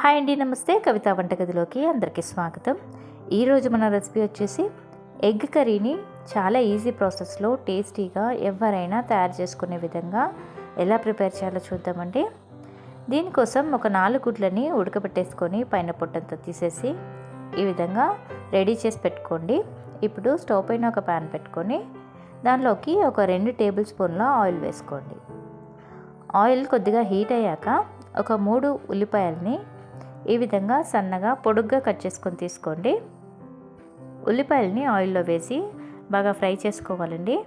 Hi అండి నమస్తే. కవిత వంటగదిలోకి అందరికీ స్వాగతం. ఈరోజు మన రెసిపీ వచ్చేసి ఎగ్ కర్రీని చాలా ఈజీ ప్రాసెస్లో టేస్టీగా ఎవరైనా తయారు చేసుకునే విధంగా ఎలా ప్రిపేర్ చేయాలో చూద్దామండి. దీనికోసం ఒక నాలుగు గుడ్లని ఉడకబెట్టేసుకొని పైన పొట్టంతా తీసేసి ఈ విధంగా రెడీ చేసి పెట్టుకోండి. ఇప్పుడు స్టవ్ పైన ఒక ప్యాన్ పెట్టుకొని దానిలోకి ఒక రెండు టేబుల్ స్పూన్ల ఆయిల్ వేసుకోండి. ఆయిల్ కొద్దిగా హీట్ అయ్యాక ఒక మూడు ఉల్లిపాయల్ని ఈ విధంగా సన్నగా పొడుగ్గా కట్ చేసుకొని తీసుకోండి. ఉల్లిపాయలని ఆయిల్లో వేసి బాగా ఫ్రై చేసుకోవాలండి.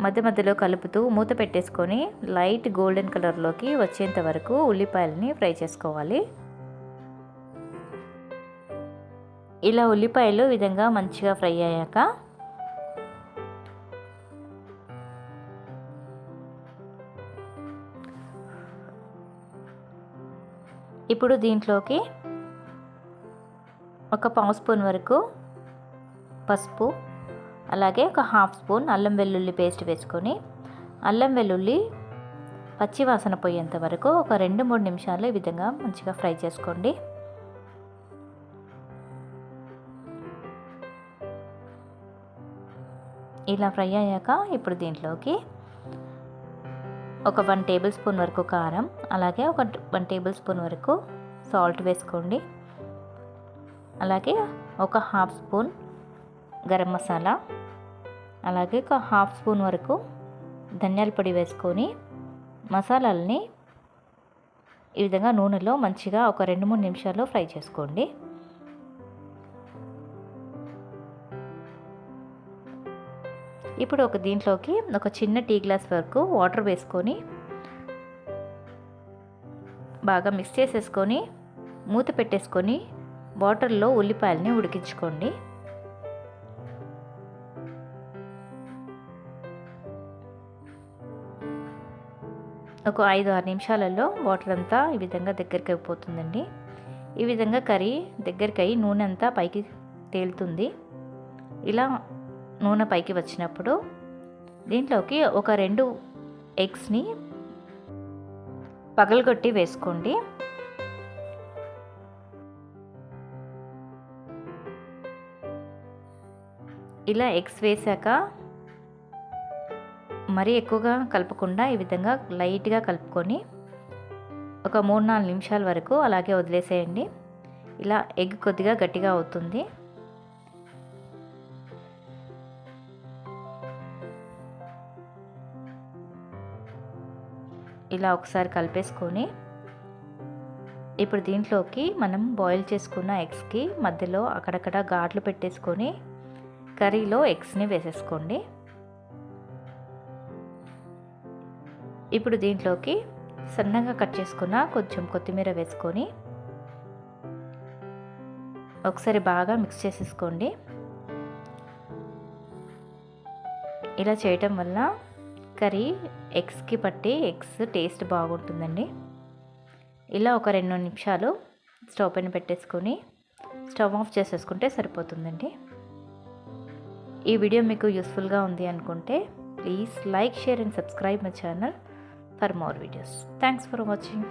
మధ్య మధ్యలో కలుపుతూ మూత పెట్టేసుకొని లైట్ గోల్డెన్ కలర్లోకి వచ్చేంత వరకు ఉల్లిపాయలని ఫ్రై చేసుకోవాలి. ఇలా ఉల్లిపాయలు విధంగా మంచిగా ఫ్రై అయ్యాక ఇప్పుడు దీంట్లోకి ఒక పావు స్పూన్ వరకు పసుపు అలాగే ఒక హాఫ్ స్పూన్ అల్లం వెల్లుల్లి పేస్ట్ వేసుకొని అల్లం వెల్లుల్లి పచ్చి వాసన పోయేంత వరకు ఒక రెండు మూడు నిమిషాలు ఈ విధంగా మంచిగా ఫ్రై చేసుకోండి. ఇలా ఫ్రై అయ్యాక ఇప్పుడు దీంట్లోకి ఒక వన్ టేబుల్ స్పూన్ వరకు కారం అలాగే ఒక వన్ టేబుల్ స్పూన్ వరకు సాల్ట్ వేసుకోండి. అలాగే ఒక హాఫ్ స్పూన్ గరం మసాలా అలాగే ఒక హాఫ్ స్పూన్ వరకు ధనియాల పొడి వేసుకొని మసాలాలని ఈ విధంగా నూనెలో మంచిగా ఒక రెండు మూడు నిమిషాలు ఫ్రై చేసుకోండి. ఇప్పుడు ఒక దీంట్లోకి ఒక చిన్న టీ గ్లాస్ వరకు వాటర్ వేసుకొని బాగా మిక్స్ చేసేసుకొని మూత పెట్టేసుకొని వాటర్లో ఉల్లిపాయలని ఉడికించుకోండి. ఒక ఐదు ఆరు నిమిషాలలో వాటర్ అంతా ఈ విధంగా దగ్గరికి అయిపోతుందండి. ఈ విధంగా కర్రీ దగ్గరికి అయ్యి నూనె అంతా పైకి తేలుతుంది. ఇలా నూనె పైకి వచ్చినప్పుడు దీంట్లోకి ఒక రెండు ఎగ్స్ని పగలగొట్టి వేసుకోండి. ఇలా ఎగ్స్ వేసాక మరీ ఎక్కువగా కలపకుండా ఈ విధంగా లైట్గా కలుపుకొని ఒక మూడు నాలుగు నిమిషాల వరకు అలాగే వదిలేసేయండి. ఇలా ఎగ్ కొద్దిగా గట్టిగా అవుతుంది. ఇలా ఒకసారి కలిపేసుకొని ఇప్పుడు దీంట్లోకి మనం బాయిల్ చేసుకున్న ఎగ్స్కి మధ్యలో అక్కడక్కడ గాట్లు పెట్టేసుకొని కర్రీలో ఎగ్స్ని వేసేసుకోండి. ఇప్పుడు దీంట్లోకి సన్నగా కట్ చేసుకున్న కొంచెం కొత్తిమీర వేసుకొని ఒకసారి బాగా మిక్స్ చేసేసుకోండి. ఇలా చేయటం వల్ల కర్రీ ఎగ్స్కి పట్టి ఎగ్స్ టేస్ట్ బాగుంటుందండి. ఇలా ఒక రెండు నిమిషాలు స్టవ్ పైన పెట్టేసుకొని స్టవ్ ఆఫ్ చేసేసుకుంటే సరిపోతుందండి. ఈ వీడియో మీకు యూస్ఫుల్గా ఉంది అనుకుంటే please like share and subscribe my channel for more videos. Thanks for watching.